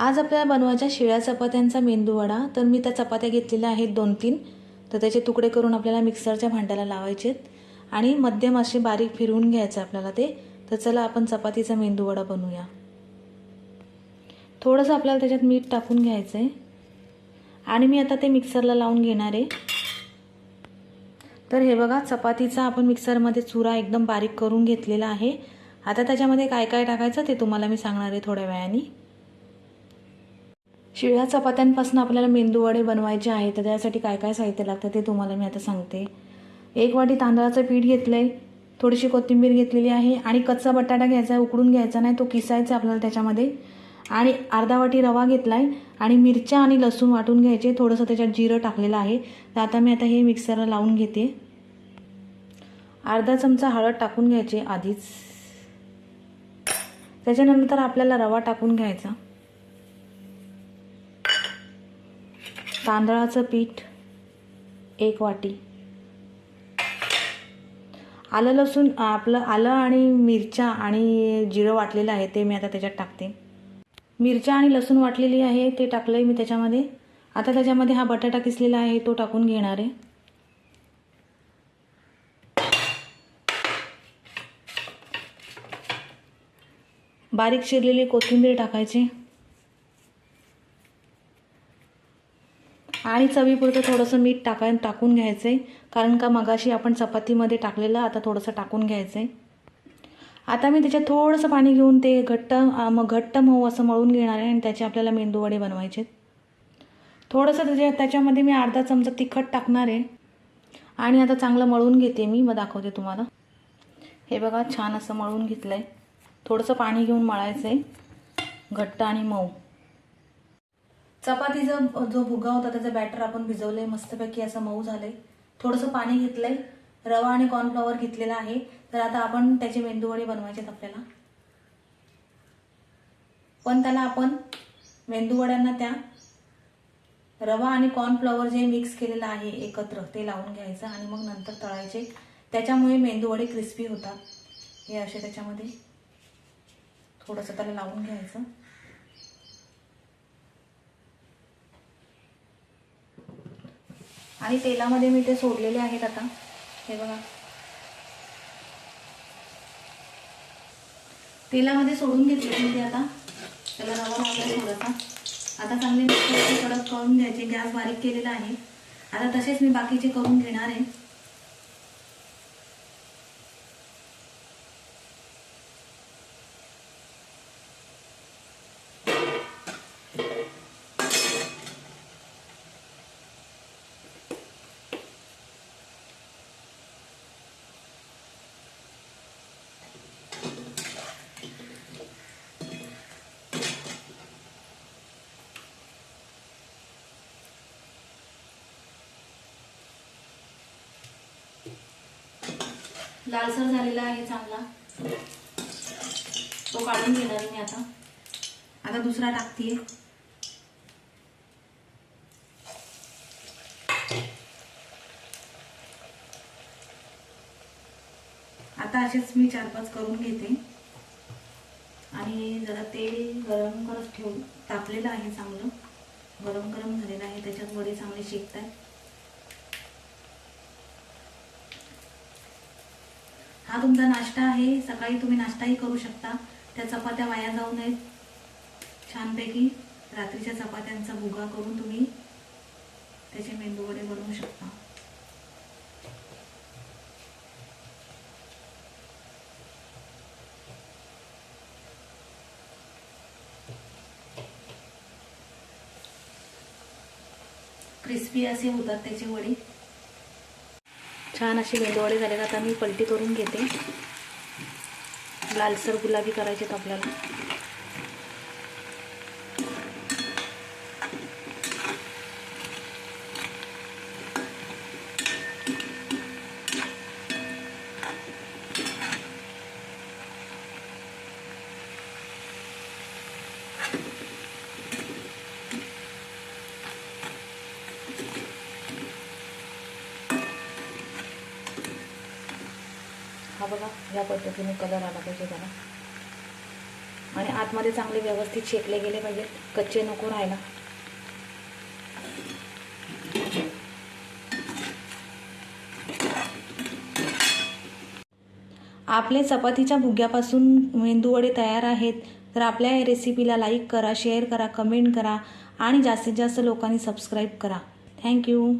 आज आपल्याला बनवायच्या शिळ्या चपात्यांचा मेंदूवडा तर मी त्या चपात्या घेतलेल्या आहेत दोन तीन तर त्याचे तुकडे करून आपल्याला मिक्सरच्या भांड्याला लावायचे आहेत आणि मध्यम असे बारीक फिरवून घ्यायचं आपल्याला ते. तर चला आपण चपातीचा मेंदूवडा बनवूया. थोडंसं आपल्याला त्याच्यात मीठ टाकून घ्यायचं आहे आणि मी आता ते मिक्सरला लावून घेणार आहे. तर हे बघा चपातीचा आपण मिक्सरमध्ये चुरा एकदम बारीक करून घेतलेला आहे. आता त्याच्यामध्ये काय काय टाकायचं ते तुम्हाला मी सांगणार आहे थोड्या वेळाने. शिळ्या चपात्यांपासून आपल्याला मेंदूवडे बनवायचे आहे तर त्यासाठी काय काय साहित्य लागतं ते तुम्हाला मी आता सांगते. एक वाटी तांदळाचं पीठ घेतलं आहे थोडीशी कोथिंबीर घेतलेली आहे आणि कच्चा बटाटा घ्यायचा आहे उकडून घ्यायचा नाही तो किसायचा आपल्याला त्याच्यामध्ये. आणि अर्धा वाटी रवा घेतला आहे आणि मिरच्या आणि लसूण वाटून घ्यायचे थोडंसं त्याच्यात जिरं टाकलेलं आहे. तर आता मी आता हे मिक्सरला लावून घेते. अर्धा चमचा हळद टाकून घ्यायचे आधीच. त्याच्यानंतर आपल्याला रवा टाकून घ्यायचा. तांदळाचं पीठ एक वाटी. आलं लसूण आपलं आलं आणि मिरच्या आणि जिरं वाटलेलं आहे ते मी आता त्याच्यात टाकते. मिरच्या आणि लसूण वाटलेली आहे ते टाकलं आहे मी त्याच्यामध्ये. आता त्याच्यामध्ये हा बटाटा किसलेला आहे तो टाकून घेणार आहे. बारीक शिरलेली कोथिंबीर टाकायची. आणि चवीपुरतं थोडंसं मीठ टाकाय टाकून घ्यायचं आहे कारण का मगाशी आपण चपातीमध्ये टाकलेलं आता थोडंसं टाकून घ्यायचं आहे आता मी त्याच्यात थोडंसं पाणी घेऊन ते घट्ट मग घट्ट मऊ असं मळून घेणार आहे आणि त्याचे आपल्याला मेंदूवडे बनवायचे थोडंसं त्याच्या त्याच्यामध्ये मी अर्धा चमचा तिखट टाकणार आहे. आणि आता चांगलं मळून घेते मी मग दाखवते तुम्हाला. हे बघा छान असं मळून घेतलं आहे थोडंसं पाणी घेऊन मळायचं आहे घट्ट आणि मऊ. चपातीचा जो भुगा होता त्याचं बॅटर आपण भिजवलंय मस्तपैकी असं मऊ झालंय. थोडंसं पाणी घेतलंय रवा आणि कॉर्नफ्लॉवर घेतलेला आहे. तर आता आपण त्याचे मेंदूवडे बनवायचे आपल्याला. पण त्याला आपण मेंदूवड्यांना त्या रवा आणि कॉर्नफ्लॉवर जे मिक्स केलेलं आहे एकत्र ते लावून घ्यायचं आणि मग नंतर तळायचे. त्याच्यामुळे मेंदूवडे क्रिस्पी होतात. हे असे त्याच्यामध्ये थोडंसं त्याला लावून घ्यायचं. आणि तेलामध्ये मी ते सोडलेले आहेत आता. हे बघा. तेलामध्ये सोडून घेतले मी ते आता. त्याला रवा लावला थोडासा. आता चांगले कडक करून घ्यायचे. गॅस बारीक केलेला आहे. आता तसेच मी बाकीचे करून घेणार आहे. लालसर झालेला आहे चांगला. तो काढून घेणार मी आता. आता दुसरा टाकतीये. आता असेच मी चार पाच करून घेते. आणि जरा तेल गरम करत ठेवून तापलेलं आहे चांगलं. गरम गरम झालेलं आहे. त्याच्यात वडे चांगले शेकत आहेत हा तुमचा नाश्ता आहे. सकाळी तुम्ही नाश्ताही करू शकता. त्या चपात्या वाया जाऊ नयेत. छानपैकी रात्रीच्या चपात्यांचा भुगा करून तुम्ही त्याचे मेंदूवडे बनवू शकता. क्रिस्पी असे होतात त्याचे वडे. छान असे मेंदूवडे झाले आता मी पलटी करून घेते. लालसर गुलाबी करायचे आहेत आपल्याला. बघा या पद्धतीने कलर आला पाहिजे त्याला. आणि आतमध्ये चांगले व्यवस्थित शेकले गेले पाहिजेत. कच्चे नको राहायला. आपले चपातीच्या भुग्यापासून मेंदूवडे तयार आहेत. तर आपल्या या रेसिपीला लाईक करा शेअर करा कमेंट करा आणि जास्तीत जास्त लोकांनी सबस्क्राईब करा. थँक्यू